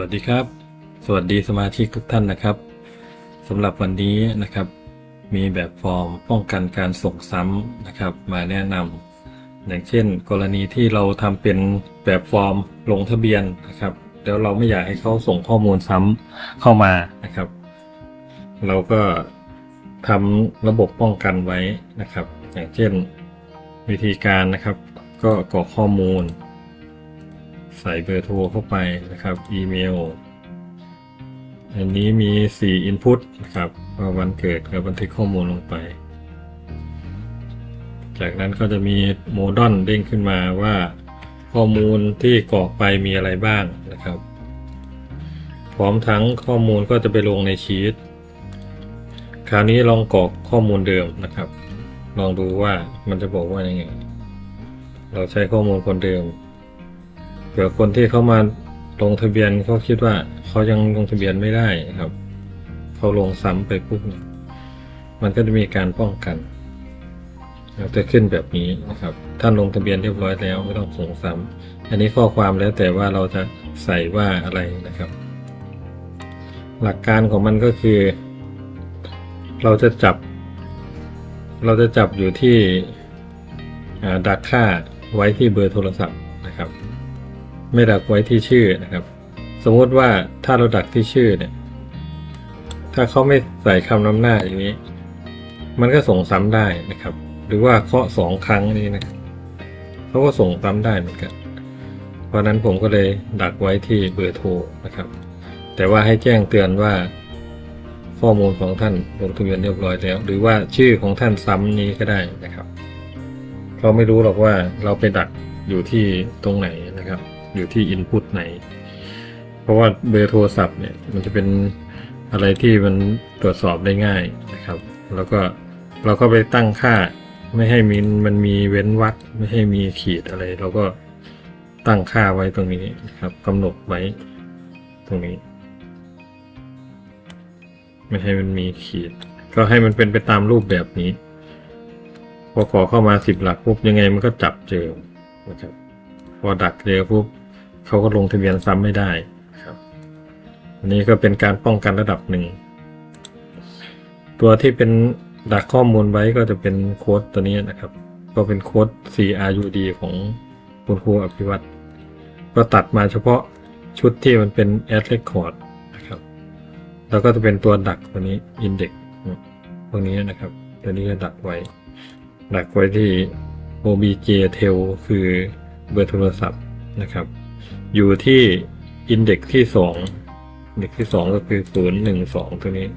วัสดีครับ สวัสดีสมาชิกทุกท่านนะครับสำหรับวันนี้นะครับ มีแบบฟอร์มป้องกันการส่งซ้ำนะครับ มาแนะนำอย่างเช่น กรณีที่เราทำเป็นแบบฟอร์มลงทะเบียนนะครับแล้วเราไม่อยากให้เขาส่งข้อมูลซ้ำเข้ามานะครับ เราก็ทำระบบป้องกันไว้นะครับ อย่างเช่นวิธีการนะครับ ก็กรอกข้อมูล ใส่เบอร์โทรเข้าไปนะครับ อีเมล อันนี้มี 4 Input นะครับว่าวันเกิดกับบันทึกข้อมูลลงไป จากนั้นก็จะมีโมดอนเด้งขึ้นมาว่าข้อมูลที่กรอกไปมีอะไรบ้างนะครับ พร้อมทั้งข้อมูลก็จะไปลงในชีตคราวนี้ลองกรอกข้อมูลเดิมนะครับ ลองดูว่ามันจะบอกว่ายังไง เราใช้ข้อมูลคนเดิม ผื่อคนที่เขามาลงทะเบียนเขาคิดว่าเขายังลงทะเบียนไม่ได้ครับเขาลงซ้ำไปปุ๊บเนี่ยมันก็จะมีการป้องกันจะขึ้นแบบนี้นะครับ ท่านลงทะเบียนเรียบร้อยแล้วไม่ต้องส่งซ้ำอันนี้ข้อความแล้วแต่ว่าเราจะใส่ว่าอะไรนะครับ หลักการของมันก็คือ เราจะจับ เราจะจับอยู่ที่ดักค่าไว้ที่เบอร์โทรศัพท์นะครับ ไม่ดักไว้ที่ชื่อนะครับ สมมติว่าถ้าเราดักที่ชื่อเนี่ย ถ้าเขาไม่ใส่คำนำหน้าอย่างนี้ มันก็ส่งซ้ำได้นะครับ หรือว่าเคาะสองครั้งนี้นะเขาก็ส่งซ้ำได้เหมือนกัน เพราะนั้นผมก็เลยดักไว้ที่เบอร์โทรนะครับ แต่ว่าให้แจ้งเตือนว่าข้อมูลของท่านลงทะเบียนเรียบร้อยแล้ว หรือว่าชื่อของท่านซ้ำนี้ก็ได้นะครับเขาไม่รู้หรอกว่าเราไปดักอยู่ที่ตรงไหนนะครับ อยู่ที่ input ไหน เพราะว่าเบอร์โทรศัพท์เนี่ยมันจะเป็นอะไรที่มันตรวจสอบได้ง่ายนะครับ แล้วก็เราก็ไปตั้งค่าไม่ให้มีมันมีเว้นวรรคไม่ให้มีขีดอะไร เราก็ตั้งค่าไว้ตรงนี้นะครับกำหนดไว้ตรงนี้ ไม่ให้มันมีขีด ก็ให้มันเป็นไปตามรูปแบบนี้พอขอเข้ามาสิบหลักปุ๊บยังไงมันก็จับเจอนะครับ พอดักเจอปุ๊บ เขาก็ลงทะเบียนซ้ำไม่ได้ครับ อันนี้ก็เป็นการป้องกันระดับหนึ่ง ตัวที่เป็นดักข้อมูลไว้ก็จะเป็นโค้ดตัวนี้นะครับ ก็เป็นโค้ด CRUD ของคุณครูอภิวัตรก็ตัดมาเฉพาะชุดที่มันเป็น Ad Record นะครับ แล้วก็จะเป็นตัวดักตัวนี้ Index ตรงนี้นะครับ ตัวนี้ก็ดักไว้ ดักไว้ที่ obj tail คือเบอร์โทรศัพท์นะครับ อยู่ที่ index ที่สองอินเด็กที่สองก็คือศูนย์หนึ่งสองตัวนี้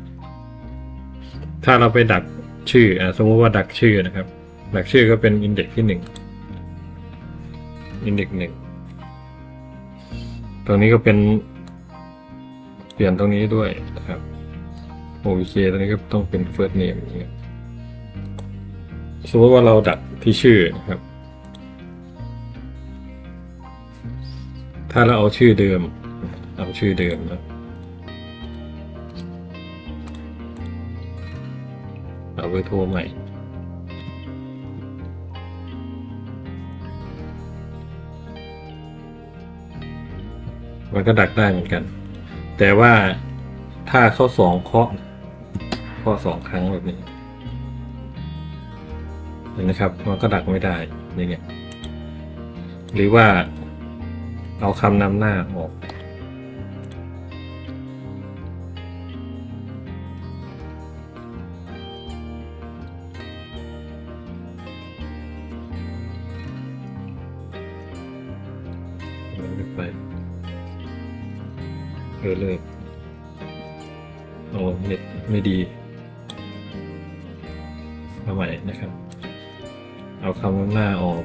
ถ้าเราไปดักชื่ออ่สมมติว่าดักชื่อนะครับ ดักชื่อก็เป็น index ที่หนึ่ง index หนึ่งตรงนี้ก็เป็น เปลี่ยนตรงนี้ด้วยนะครับ obj ตรงนี้ก็ต้องเป็น first name อย่างเงี้ยสมมติว่าเราดักที่ชื่อนะครับ ถ้าเราเอาชื่อเดิม เอาชื่อเดิมนะเอาเบอร์โทรใหม่ มันก็ดักได้เหมือนกัน แต่ว่าถ้าเข้าสองเคาะเคาะสองครั้งแบบนี้เห็นไหมครับ มันก็ดักไม่ได้อย่เงี้ยหรือว่า เอาคำนำหน้าออก ไปเออเลยโอ้เน็ตไม่ดีเอาใหม่นะครับ เอาคำนำหน้าออก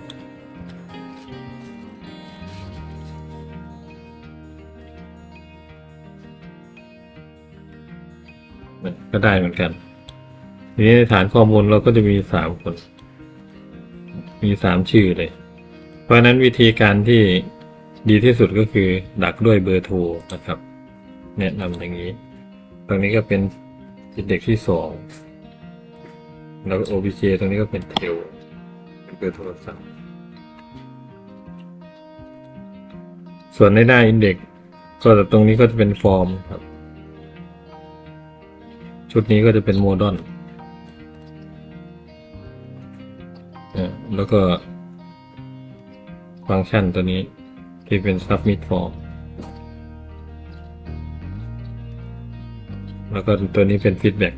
มันก็ได้เหมือนกันทีนี้ในฐานข้อมูลเราก็จะมีสามคน มีสามชื่อเลย เพราะนั้นวิธีการที่ดีที่สุดก็คือ ดักด้วยเบอร์โทรนะครับ แนะนำอย่างนี้ ตรงนี้ก็เป็นเด็กที่สองแล้ว OBJ ตรงนี้ก็เป็นเทลเป็นเบอร์โทรศัพท์ ส่วนในหน้า Index ก็ตรงนี้ก็จะเป็นฟอร์มครับ ชุดนี้ก็จะเป็นโมดอนอ่าแล้วก็ ฟังก์ชันตัวนี้ที่เป็น submit form แล้วก็ตัวนี้เป็น feedback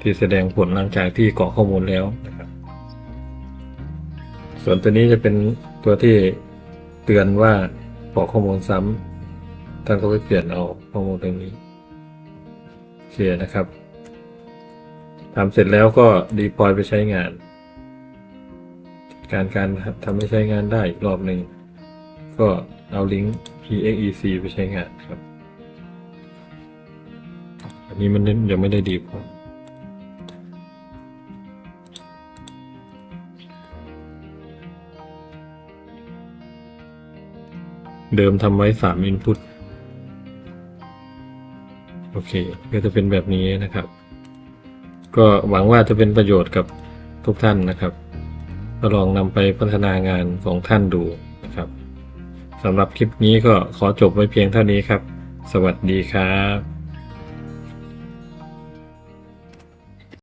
ที่แสดงผลหลังจากที่กรอกข้อมูลแล้วนะครับ ส่วนตัวนี้จะเป็นตัวที่เตือนว่ากรอกข้อมูลซ้ำท่านก็ไปเปลี่ยนเอาข้อมูลตรงนี้ เคนะครับทำเสร็จแล้วก็ดีพอยไปใช้งาน การการทำให้ใช้งานได้อีกรอบหนึ่งก็เอาลิงก์ exec ไปใช้งานครับ อันนี้มันยังไม่ได้ดีพอเดิมทำไว้สาม input โอเค ก็จะเป็นแบบนี้นะครับ ก็หวังว่าจะเป็นประโยชน์กับทุกท่านนะครับ ก็ลองนำไปพัฒนางานของท่านดูนะครับสำหรับคลิปนี้ก็ขอจบไว้เพียงเท่านี้ครับ สวัสดีครับ